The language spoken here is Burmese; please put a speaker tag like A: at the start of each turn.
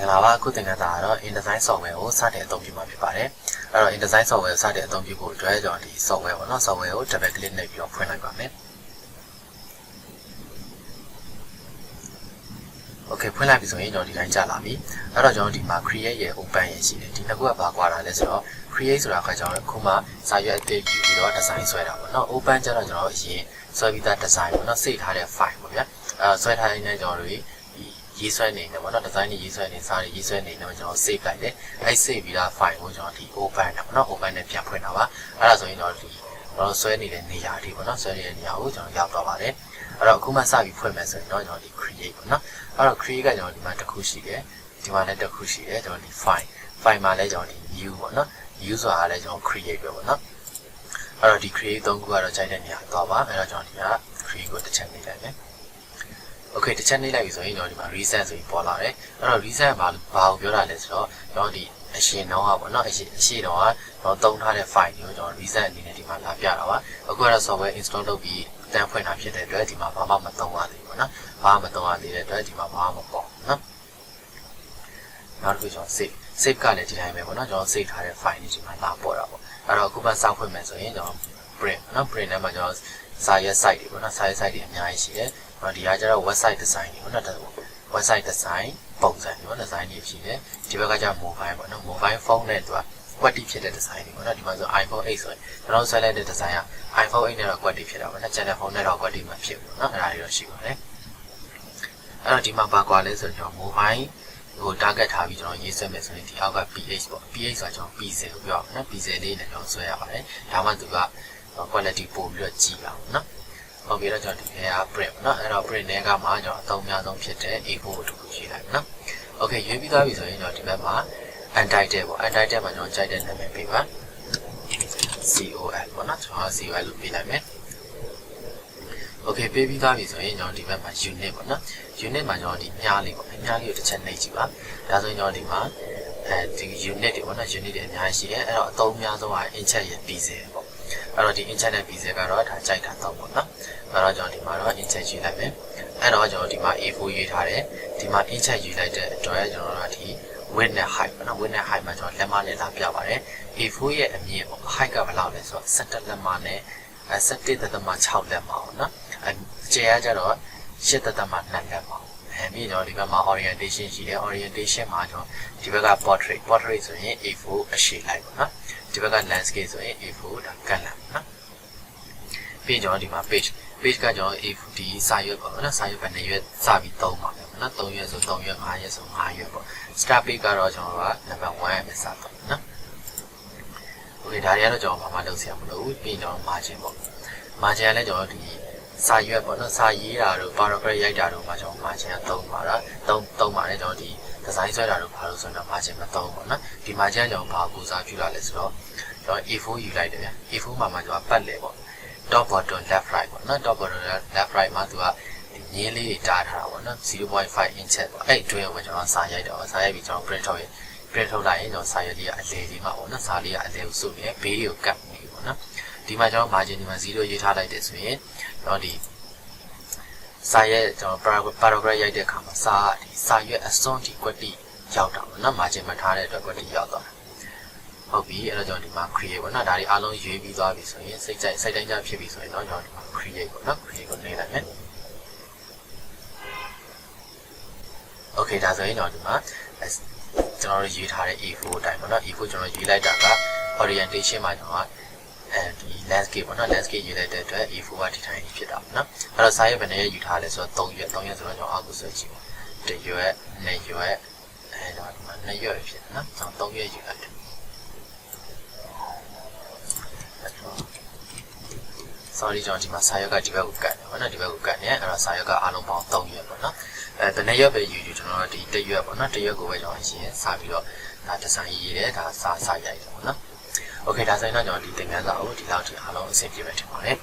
A: င်္ဂလာပါအခုသင်ခန်းစာကတော့ InDesign software ကိုစတင်အသုံးပြုမှာဖြစ်ပါတယ်အဲ့တော့ InDesign software ကိုစတင်အသုံးပြုဖို့အတွက်ကျွန်တော်ဒီ software ပေါ့နော် software ကို double click လုပ်ပြီးတော့ဖွင့်လိုက်ပါမယ် Okay ဖွင့်လိုက်ပြီဆိုရင်ကျွန်တော်ဒီတိုင်းကြာလာပြီအဲ့တော့ကျွန်တော်ဒီမှာ create ရဲ့ open ရဲ့ရှိတယ်ဒီနှစ်ခုကဘာကွာတာလဲဆိုတော့ create ဆိုတာကကျွန်တော်အခုမှစာရွက်အသစ်ယူပြီးတော့ design ဆွဲတာပေါ့နော် open ကျတော့ကျွန်တော်အရင်ဆွဲပြီးသား design ပေါ့နော် save ထားတဲ့ file ပေါ့ဗျာအဲဆွဲထားတဲ့ကျွန်တော်တို့ ရေးဆွဲနေတယ်ပေါ့နော် design တွေရေးဆွဲနေစာတွေရေးဆွဲနေတယ်ကျွန်တော် save လိုက်တယ်အဲ save ပြီးသား file ကိုကျွန်တော်ဒီ open တာပေါ့နော် open နဲ့ပြန်ဖွင့်တာပါအဲ့ဒါဆိုရင်တော့ဒီကျွန်တော်ဆွဲနေတဲ့နေရာဒီပေါ့နော်ဆွဲနေတဲ့နေရာကိုကျွန်တော်ရောက်တော့ပါတယ်အဲ့တော့အခုမှစပြီးဖွင့်မယ်ဆိုရင်တော့ကျွန်တော်ဒီ create ပေါ့နော်အဲ့တော့ create ကကျွန်တော်ဒီမှာတစ်ခုရှိတယ်ဒီမှာလည်းတစ်ခုရှိတယ်ကျွန်တော်ဒီ file file မှာလည်းကျွန်တော်ဒီ new ပေါ့နော် new ဆိုတာလည်းကျွန်တော် create ပဲပေါ့နော်အဲ့တော့ဒီ create သုံးခုကတော့ခြိုက်တဲ့နေရာတော့ပါအဲ့တော့ကျွန်တော်ဒီက create ကိုတစ်ချက်နှိပ်လိုက်မယ် okay တစ်ချက်နှိပ်လိုက်ပြီဆိုရင်ကျွန်တော်ဒီမှာ reset ဆိုပြီးပေါ်လာတယ်အဲ့တော့ reset ဘာဘာကိုပြောတာလဲဆိုတော့ကျွန်တော်ဒီအရှင်တော့ဟာပေါ့နော်အရှင်အရှင်တော့ဟာကျွန်တော်သုံးထားတဲ့ file ကိုကျွန်တော် reset အနေနဲ့ဒီမှာလာပြတာပါအခုကတော့ software install လုပ်ပြီးတန်းဖွင့်တာဖြစ်တဲ့အတွက်ဒီမှာဘာမှမသုံးရသေးဘူးပေါ့နော်ဘာမှမသုံးရသေးတဲ့အတွက်ဒီမှာဘာမှမပေါ့နော်နောက်တစ်ခုကျွန်တော် save save ကလည်းဒီတိုင်းပဲပေါ့နော်ကျွန်တော် save ထားတဲ့ file တွေဒီမှာလာပေါ်တာပေါ့အဲ့တော့အခုမှစောင့်ဖွင့်မယ်ဆိုရင်ကျွန်တော် print နော် print ထဲမှာကျွန်တော်စာရဲ့ site တွေပေါ့နော်စာရဲ့ site တွေအများကြီးရှိတယ် နော်ဒီကကျတော့ website design တွေပေါ့နော်ဒါ website design ပုံစံတွေပေါ့ design တွေဖြစ်တယ်ဒီဘက်ကကျ mobile ပေါ့နော် mobile phone နဲ့သူက quality ဖြစ်တဲ့ design တွေပေါ့နော်ဒီမှာဆို iPhone 8ဆိုရင်ကျွန်တော်ဆွဲလိုက်တဲ့ design က iPhone 8နဲ့တော့ quality ဖြစ်တာပေါ့နော် channel phone နဲ့တော့ quality မဖြစ်ဘူးနော်အဲ့ဒါတွေတော့ရှိပါတယ်အဲ့တော့ဒီမှာဘာကွာလဲဆိုတော့ mobile ဟို target ထားပြီးကျွန်တော်ရေးဆွဲမယ်ဆိုရင်ဒီအောက်က pH ပေါ့ pH ဆိုတာကျွန်တော် pixel လို့ပြောရအောင်နော် pixel လေးနဲ့ကျွန်တော်ဆွဲရပါတယ်ဒါမှသူက quality ပို့ပြီးတော့ကြည့်အောင်နော် ဟုတ်ပြီတော့ကျွန်တော်ဒီထဲက print ပေါ့နော်အဲ့တော့ print တွေကမှကျွန်တော်အသုံးများဆုံးဖြစ်တဲ့ A4 ကိုတစ်ခုရေးလိုက်နော် okay ရွေးပြီးသွားပြီဆိုရင်ကျွန်တော်ဒီဘက်မှာ untitled ပေါ့ untitled မှာကျွန်တော်ကြိုက်တဲ့နာမည်ပေးပါ COL ပေါ့နော်ကျွန်တော် COL လို့ပေးလိုက်မယ် okay ပေးပြီးသားပြီဆိုရင်ကျွန်တော်ဒီဘက်မှာ unit ပေါ့နော် unit မှာကျွန်တော်ဒီမြားလေးပေါ့မြားလေးကိုတစ်ချက်နှိပ်ကြည့်ပါဒါဆိုရင်ကျွန်တော်ဒီမှာအဲဒီ unit တွေပေါ့နော် unit တွေအများကြီးရှိတယ်အဲ့တော့အသုံးအများဆုံးက incheck ရဲ့ pixel ပေါ့ အဲ့တော့ဒီ incheck နဲ့ pixel ကတော့ဒါကြိုက်တာတော့ပေါ့နော်အဲ့တော့ကျွန်တော်ဒီမှာတော့ incheck ယူလိုက်မယ်အဲ့တော့ကျွန်တော်ဒီမှာ A4 ရေးထားတယ်ဒီမှာ incheck ယူလိုက်တဲ့အတွက်ကျွန်တော်တို့ဒီ width နဲ့ height ပေါ့နော် width နဲ့ height မှာကျွန်တော်လက်မနဲ့လာပြပါတယ် A4 ရဲ့အမြင့်ပေါ့ height ကဘယ်လောက်လဲဆိုတော့17လက်မနဲ့17.6လက်မပေါ့နော်အဲကျေကကြတော့8.2လက်မပေါ့အဲပြီးတော့ဒီဘက်မှာ orientation ရှိတယ် orientation မှာကျွန်တော်ဒီဘက်က portrait portrait ဆိုရင် A4 အရှည်လိုက်ပေါ့နော်ဒီဘက်က landscape ဆိုရင် A4 ဒါကန့်လန့် ပေါ့နော်ပြီးကျွန်တော်ဒီမှာ page page ကကျွန်တော် A4 ဒီစာရွက်ပေါ့နော်စာရွက်ပဲနှစ်ရွက်စပြီးသုံးပါမယ်နော်3ရွက်ဆို3ရွက်5ရွက်ဆို5ရွက်ပေါ့ start page ကတော့ကျွန်တော်က number 1ရဲ့စတော့နော် okay ဒါတွေကတော့ကျွန်တော်ဘာမှလုပ်ဆရာမလိုဘူးပြီးတော့ margin ပေါ့ margin ကလည်းကျွန်တော်ဒီစာရွက်ပေါ့နော်စာရေးတာတို့ paragraph ရိုက်တာတို့မှာကျွန်တော် margin ကသုံးပါတာသုံးသုံးပါတယ်ကျွန်တော်ဒီ design ဆွဲတာတို့ဘာလို့ဆိုတော့ margin မသုံးပေါ့နော်ဒီ margin ကကျွန်တော်ဘာကိုစားပြုလာလဲဆိုတော့ကျွန်တော် A4 ယူလိုက်တယ်ဗျ A4 မှာမှကျွန်တော်ပတ်လေပေါ့ top bottom left right ပေါ့နော် top bottom left right မှာသူကဒီငင်းလေးတွေတားထားတာပေါ့နော်0.5 inch ပေါ့အဲ့အတွင်းကိုကျွန်တော်စာရိုက်တော့စာရိုက်ပြီးကျွန်တော် print ထုတ်ရင် print ထုတ်လိုက်ရင်ကျွန်တော်စာရွက်လေးကအလဲလေးမှာပေါ့နော်စာလေးကအလဲကိုစုနေဘေးတွေကိုကတ်နေပေါ့နော်ဒီမှာကျွန်တော် margin ဒီမှာ0ရေးထားလိုက်တယ်ဆိုရင်ကျွန်တော်ဒီစာရဲ့ကျွန်တော် paragraph ရိုက်တဲ့အခါမှာစာဒီစာရွက်အစွန်းဒီ quality ရောက်တာပေါ့နော် margin မထားတဲ့အတွက် quality ရောက်သွားတာ ဟုတ်ပြီအဲ့တော့ကျွန်တော်ဒီမှာ create ပေါ့နော်ဒါတွေအားလုံးရွေးပြီးသွားပြီဆိုရင်စိတ်ကြိုက်စိတ်တိုင်းကြဖြစ်ပြီဆိုရင်တော့ကျွန်တော်ဒီမှာ create ပေါ့နော် create ကိုနေလိုက်မယ် okay ဒါဆိုရင်တော့ဒီမှာကျွန်တော်တို့ရေးထားတဲ့ A4 အတိုင်းပေါ့နော် A4 ကျွန်တော်ရေးလိုက်တာက orientation မှာကျွန်တော်ကအဲဒီ landscape ပေါ့နော် landscape ရေးလိုက်တဲ့အတွက် A4 ကဒီတိုင်းဖြစ်တာပေါ့နော်အဲ့တော့စာရွက်ဘယ်နဲ့ယူထားလဲဆိုတော့3ရွက်3ရွက်ဆိုတော့ကျွန်တော်အောက်ကိုဆွဲကြည့်ပါတရွက်2ရွက်အဲတော့ဒီမှာ2ရွက်ဖြစ်တယ်နော်ကျွန်တော်3ရွက်ယူလိုက်တယ် sorry ကျွန်တော်ဒီမှာစာရွက်ကဒီဘက်ကိုကတ်တယ်ပေါ့နော်ဒီဘက်ကိုကတ်နေအဲ့တော့စာရွက်ကအားလုံးပေါင်း3ရွက်ပေါ့နော်အဲဘယ်နှရွက်ပဲယူယူကျွန်တော်တို့ဒီတစ်ရွက်ပေါ့နော်တစ်ရွက်ကိုပဲကျွန်တော်ရှင်းစပြီးတော့ဒါဒီဇိုင်းရေးတယ်ဒါစာစာရိုက်တယ်ပေါ့နော် okay ဒါဆိုရင်တော့ကျွန်တော်ဒီသင်ခန်းစာကိုဒီလောက်ထိအားလုံးအဆင်ပြေမယ်ထင်ပါတယ်